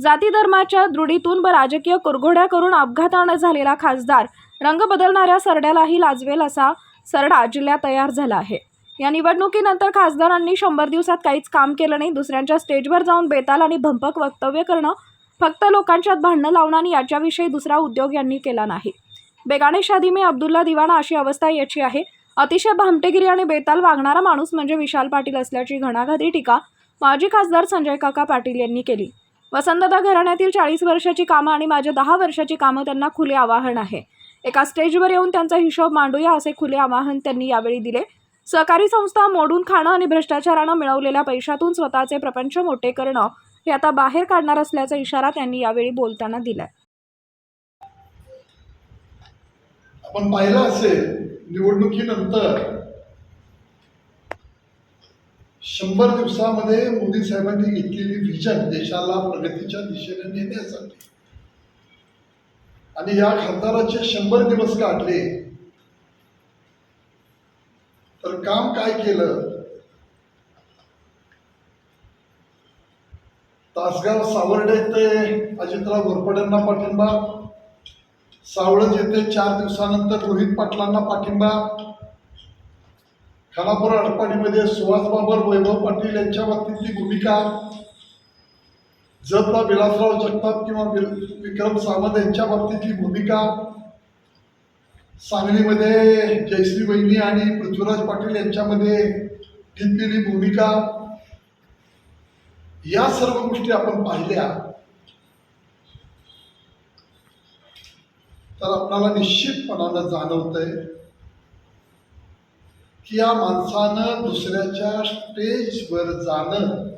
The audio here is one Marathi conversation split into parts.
जाती धर्माच्या दृढीतून व राजकीय कुरघोड्या करून अपघातानं झालेला खासदार रंग बदलणाऱ्या सरड्यालाही लाजवेल असा सरडा जिल्ह्यात तयार झाला आहे. या निवडणुकीनंतर खासदारांनी शंभर दिवसात काहीच काम केलं नाही. दुसऱ्यांच्या स्टेजवर जाऊन बेताल आणि भंपक वक्तव्य करणं फक्त लोकांच्यात भांडणं लावणं आणि याच्याविषयी दुसरा उद्योग यांनी केला नाही. बेगाने शादी मी अब्दुल्ला दिवाना अशी अवस्था याची आहे. अतिशय भामटेगिरी आणि बेताल वागणारा माणूस म्हणजे विशाल पाटील असल्याची घणाघाती टीका माजी खासदार संजय काका पाटील यांनी केली. वसंतदा घराण्यातील चाळीस वर्षाची कामं आणि माझ्या दहा वर्षाची कामं त्यांना खुले आवाहन आहे. एका स्टेजवर येऊन त्यांचा हिशोब मांडूया असे खुले आवाहन त्यांनी यावेळी दिले. सहकारी संस्था मोडून खाणं आणि भ्रष्टाचारानं मिळवलेल्या पैशातून स्वतःचे प्रपंच मोठे करणं हे आता बाहेर काढणार असल्याचा इशारा त्यांनी यावेळी बोलताना दिलाय. आपण पाहिलं असेल निवडणुकीनंतर शंभर दिवसामध्ये मोदी साहेबांनी घेतलेली व्हिजन देशाला प्रगतीच्या दिशेने नेण्यासाठी. आणि या खासदाराचे शंभर दिवस काढले. तर काम काय केलं? तासगाव सावर्डे ते अजितराव घोरपड्यांना पाठिंबा. सावळज येथे चार दिवसानंतर रोहित पाटलांना पाठिंबा. खानापूर आटपाडीमध्ये सुहास बाबर वैभव पाटील यांच्या बाबतीतली भूमिका. जपला विलासराव जगताप किंवा विक्रम सावंत यांच्या बाबतीतली भूमिका. सांगलीमध्ये जयश्री वहिनी आणि पृथ्वीराज पाटील यांच्यामध्ये घेतलेली भूमिका. या सर्व गोष्टी आपण पाहिल्या. तर आपल्याला निश्चितपणानं जाणवतंय की या माणसानं दुसऱ्याच्या स्टेजवर जाणं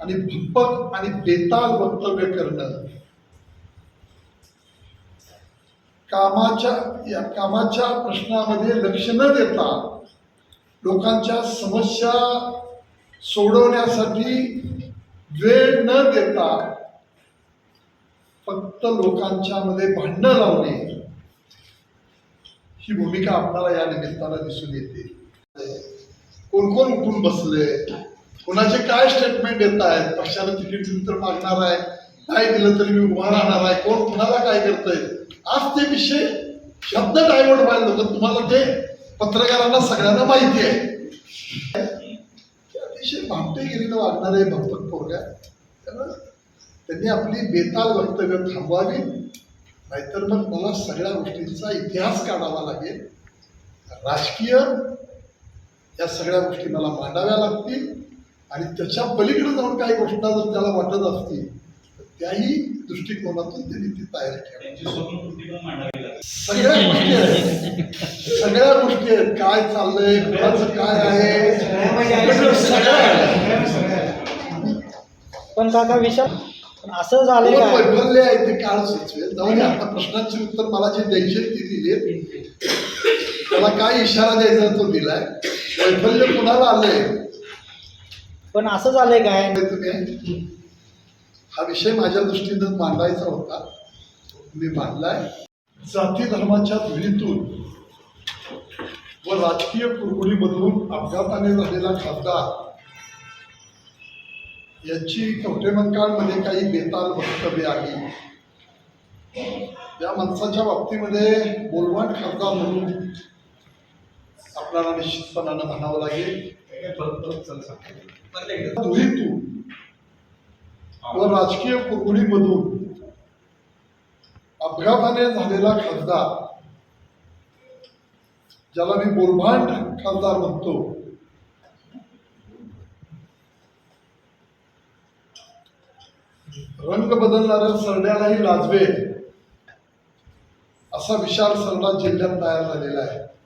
आणि भुप्पक आणि बेताल वक्तव्य करणं. कामाच्या या कामाच्या प्रश्नामध्ये लक्ष न देता लोकांच्या समस्या सोडवण्यासाठी वेळ न देता फक्त लोकांच्या मध्ये भांडणं लावणे. ही भूमिका आपल्याला या निमित्तानं दिसून येते. कोण कोण उठून बसले? कोणाचे काय स्टेटमेंट येत आहेत? पक्षाला तिकीट दिलं तर मागणार आहे. काय दिलं तरी मी उभा राहणार आहे. कोण कुणाला काय करतंय? आज ते विषय शब्द डायवर्ट व्हायला होतं तुम्हाला ते पत्रकारांना सगळ्यांना माहिती आहे. ते अतिशय भामटेगिरीनं वागणारे भक्तक पोरग्या त्यानं त्यांनी आपली बेताल वक्तव्य थांबवावी. नाहीतर मग मला सगळ्या गोष्टींचा इतिहास काढावा लागेल. राजकीय या सगळ्या गोष्टी मला मांडाव्या लागतील आणि त्याच्या पलीकडे जाऊन काही गोष्टी जर त्याला वाटत असतील तर त्याही दृष्टिकोनातून त्यांनी ती तयारी लागेल. सगळ्या गोष्टी आहेत. सगळ्या गोष्टी आहेत. काय चाललंय कुणाचं काय आहे? सगळं आहे पण काका विशाल पण असं का? वैफल्य आहे ते काळ सुचवेल. जाऊन द्या. आता प्रश्नांची उत्तर मला जे द्यायचे ते दिले त्याला काय इशारा द्यायचा तो दिलाय. वैफल्य कुणाला आलंय? पण असं झालंय काय? तुम्ही हा विषय माझ्या दृष्टीनं मांडायचा होता. मी मांडलाय. जाती धर्माच्या धुळीतून व राजकीय कुरबुडीमधून अपघाताने झालेला खासदार याची कवटेमंकाळमध्ये काही बेताल वक्तव्य आली या माणसाच्या बाबतीमध्ये बोलवाट खासदार म्हणून आपल्याला निश्चितपणानं म्हणावं लागेल. धुळीतून व राजकीय कुरबुडीमधून अपघाताने झालेला खासदार ज्याला मी बोलभांड खासदार म्हणतो रंग बदलणाऱ्या सरड्यालाही लाजवेल असा विशाल सरडा जिल्ह्यात तयार झालेला आहे.